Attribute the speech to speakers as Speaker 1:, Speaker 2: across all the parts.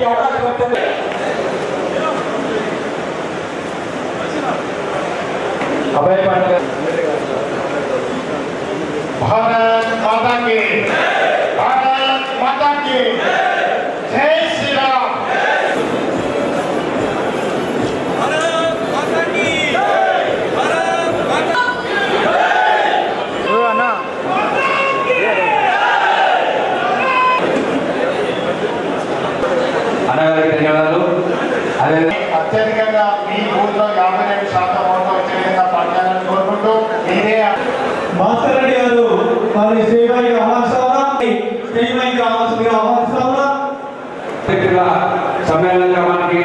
Speaker 1: एवढाच वक्तव्य अभय पाटकर
Speaker 2: भारत माता के
Speaker 3: వారి శ్రీవారికి ఆహ్వానిస్తారా శ్రీవారికి ఆహ్వానిస్తుగా ఆహ్వానిస్తారా
Speaker 1: వ్యక్తుల సమ్మేళన క్రమానికి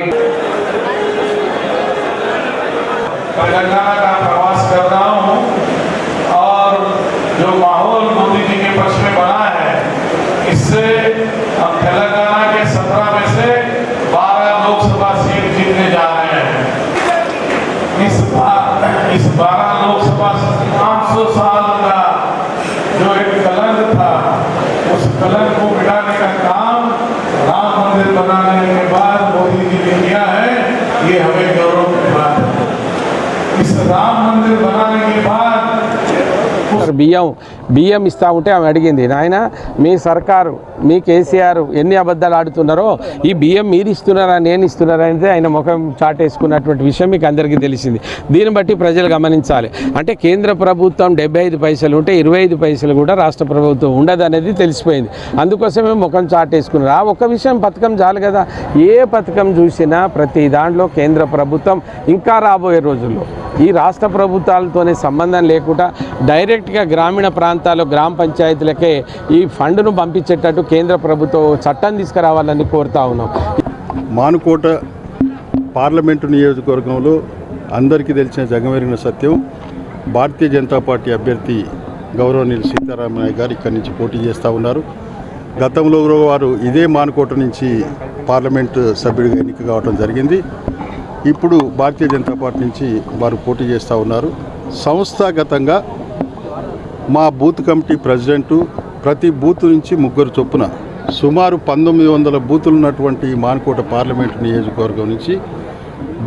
Speaker 4: तेलंगाना का प्रवास कर रहा हूँ और जो माहौल मोदी जी के पक्ष में बना है इससे हम तेलंगाना के सत्रह में से बारह लोकसभा सीट जीतने जा रहे हैं कलंक था। उस कलंक को मिटाने का काम राम मंदिर बनाने के बाद मोदी जी ने किया है, ये हमें गौरव की बात है। इस राम मंदिर बनाने
Speaker 5: సార్ బియ్యం బియ్యం ఇస్తా ఉంటే ఆమె అడిగింది నాయన మీ సర్కారు మీ కేసీఆర్ ఎన్ని అబద్ధాలు ఆడుతున్నారో ఈ బియ్యం మీరు ఇస్తున్నారా నేను ఇస్తున్నారా అనేది ఆయన ముఖం చాటేసుకున్నటువంటి విషయం మీకు అందరికీ తెలిసింది. దీన్ని బట్టి ప్రజలు గమనించాలి. అంటే కేంద్ర ప్రభుత్వం డెబ్బై ఐదు పైసలు ఉంటే ఇరవై ఐదు పైసలు కూడా రాష్ట్ర ప్రభుత్వం ఉండదు అనేది తెలిసిపోయింది. అందుకోసమే ముఖం చాటేసుకున్నారు. ఆ ఒక్క విషయం పథకం చాలు కదా. ఏ పథకం చూసినా ప్రతి దాంట్లో కేంద్ర ప్రభుత్వం ఇంకా రాబోయే రోజుల్లో ఈ రాష్ట్ర ప్రభుత్వాలతోనే సంబంధం లేకుండా డైరెక్ట్గా గ్రామీణ ప్రాంతాల్లో గ్రామ పంచాయతీలకే ఈ ఫండ్ను పంపించేటట్టు కేంద్ర ప్రభుత్వం చట్టం తీసుకురావాలని కోరుతా ఉన్నాం.
Speaker 6: మానుకోట పార్లమెంటు నియోజకవర్గంలో అందరికీ తెలిసిన జగమెరిగిన సత్యం భారతీయ జనతా పార్టీ అభ్యర్థి గౌరవనీయులు సీతారామయ్య గారు ఇక్కడి నుంచి పోటీ చేస్తూ ఉన్నారు. గతంలో వారు ఇదే మానుకోట నుంచి పార్లమెంటు సభ్యుడిగా ఎన్నిక కావడం జరిగింది. ఇప్పుడు భారతీయ జనతా పార్టీ నుంచి వారు పోటీ చేస్తూ ఉన్నారు. సంస్థాగతంగా మా బూత్ కమిటీ ప్రెసిడెంటు ప్రతి బూత్ నుంచి ముగ్గురు చొప్పున సుమారు పంతొమ్మిది వందల బూతులు ఉన్నటువంటి మాన్కోట పార్లమెంటు నియోజకవర్గం నుంచి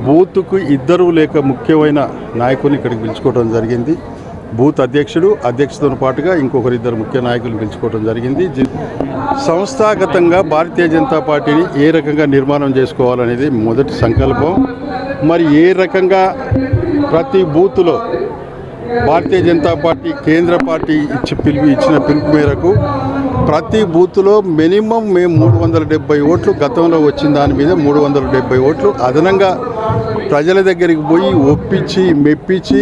Speaker 6: బూత్కు ఇద్దరు లేక ముఖ్యమైన నాయకుని ఇక్కడికి పిలుచుకోవడం జరిగింది. బూత్ అధ్యక్షుడు అధ్యక్షుడితో పాటుగా ఇంకొకరిద్దరు ముఖ్య నాయకులు పిలుచుకోవడం జరిగింది. సంస్థాగతంగా భారతీయ జనతా పార్టీని ఏ రకంగా నిర్మాణం చేసుకోవాలనేది మొదటి సంకల్పం. మరి ఏ రకంగా ప్రతి బూత్లో భారతీయ జనతా పార్టీ కేంద్ర పార్టీ ఇచ్చి పిలుపు ఇచ్చిన పిలుపు మేరకు ప్రతి బూత్లో మినిమం మేము మూడు వందల డెబ్బై ఓట్లు గతంలో వచ్చిన దాని మీద మూడు వందల డెబ్బై ఓట్లు అదనంగా ప్రజల దగ్గరికి పోయి ఒప్పించి మెప్పించి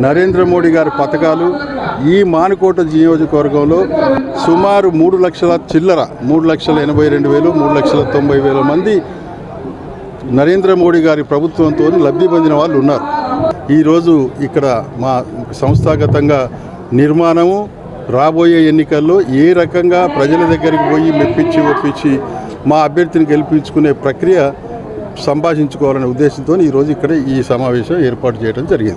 Speaker 6: నరేంద్ర మోడీ గారి పథకాలు ఈ మానుకోట నియోజకవర్గంలో సుమారు మూడు లక్షల చిల్లర మూడు లక్షల ఎనభై రెండు వేలు మూడు లక్షల తొంభై వేల మంది నరేంద్ర మోడీ గారి ప్రభుత్వంతో లబ్ధి పొందిన వాళ్ళు ఉన్నారు. ఈరోజు ఇక్కడ మా సంస్థాగతంగా నిర్మాణము రాబోయే ఎన్నికల్లో ఏ రకంగా ప్రజల దగ్గరికి పోయి మెప్పించి ఒప్పించి మా అభ్యర్థిని గెలిపించుకునే ప్రక్రియ సంభాషించుకోవాలనే ఉద్దేశంతో ఈరోజు ఇక్కడ ఈ సమావేశం ఏర్పాటు చేయడం జరిగింది.